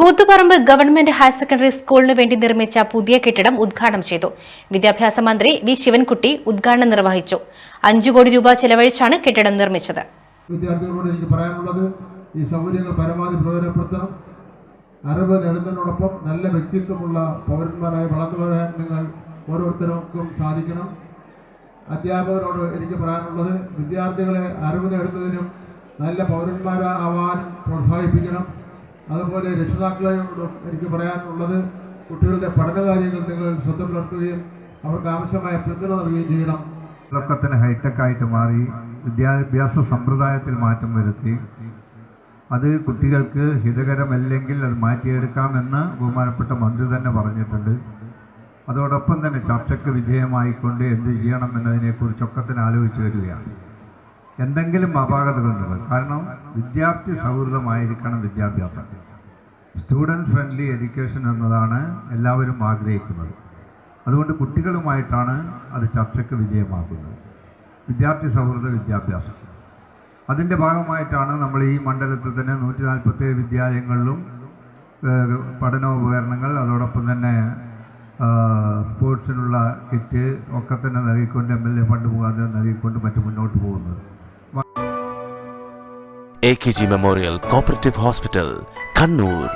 Koothuparamba government higher secondary സ്കൂളിന് വേണ്ടി നിർമ്മിച്ച പുതിയ കെട്ടിടം ഉദ്ഘാടനം ചെയ്തു. വിദ്യാഭ്യാസ മന്ത്രി വി. ശിവൻകുട്ടി ഉദ്ഘാടനം നിർവഹിച്ചു. അഞ്ചു കോടി രൂപ ചെലവഴിച്ചാണ് കെട്ടിടം നിർമ്മിച്ചത്. വിദ്യാർത്ഥികളോട് എനിക്ക് പറയാനുള്ളത് ഈ സൗകര്യങ്ങൾ പരമാവധി പ്രയോജനപ്പെടുത്തണം. അറിവ് നേടുന്നതിനോടൊപ്പം നല്ല വ്യക്തിത്വമുള്ള പൗരന്മാരായി വളർന്നു വരാൻ നിങ്ങൾ ഓരോരുത്തർക്കും സാധിക്കണം. അധ്യാപകരോട് എനിക്ക് പറയാനുള്ളത് വിദ്യാർത്ഥികളെ അറിവ് നേടുന്നതിനും നല്ല പൗരന്മാരാവാനും പ്രോത്സാഹിപ്പിക്കണം. അതുപോലെ രക്ഷിതാക്കളോടും എനിക്ക് പറയാനുള്ളത് കുട്ടികളുടെ പഠനകാര്യങ്ങൾ നിങ്ങൾ ശ്രദ്ധ പുലർത്തുകയും അവർക്ക് ആവശ്യമായ പിന്തുണ നൽകുകയും ചെയ്യണം. തന്നെ ഹൈടെക് ആയിട്ട് മാറി വിദ്യാഭ്യാസ സമ്പ്രദായത്തിൽ മാറ്റം വരുത്തി. അത് കുട്ടികൾക്ക് ഹിതകരമല്ലെങ്കിൽ അത് മാറ്റിയെടുക്കാമെന്ന് ബഹുമാനപ്പെട്ട മന്ത്രി തന്നെ പറഞ്ഞിട്ടുണ്ട്. അതോടൊപ്പം തന്നെ ചർച്ചയ്ക്ക് വിധേയമായിക്കൊണ്ട് എന്ത് ചെയ്യണം എന്നതിനെക്കുറിച്ചൊക്കെ തന്നെ ആലോചിച്ച് വരികയാണ്. എന്തെങ്കിലും അപാകതകളുണ്ട് കാരണം വിദ്യാർത്ഥി സൗഹൃദമായിരിക്കണം വിദ്യാഭ്യാസം. സ്റ്റുഡന്റ് ഫ്രണ്ട്ലി എഡ്യൂക്കേഷൻ എന്നതാണ് എല്ലാവരും ആഗ്രഹിക്കുന്നത്. അതുകൊണ്ട് കുട്ടികളുമായിട്ടാണ് അത് ചർച്ചയ്ക്ക് വിധേയമാക്കുന്നത് വിദ്യാർത്ഥി സൗഹൃദ വിദ്യാഭ്യാസം. അതിന്റെ ഭാഗമായിട്ടാണ് നമ്മൾ ഈ മണ്ഡലത്തിൽ തന്നെ നൂറ്റി നാൽപ്പത്തേഴ് വിദ്യാലയങ്ങളിലും പഠനോപകരണങ്ങൾ അതോടൊപ്പം തന്നെ സ്പോർട്സിനുള്ള കിറ്റ് ഒക്കെ തന്നെ നൽകിക്കൊണ്ട് എം എൽ എ ഫണ്ട് മുഖാന്തരം നൽകിക്കൊണ്ട് മറ്റു മുന്നോട്ട് പോകുന്നത്. A K G memorial cooperative hospital Kannur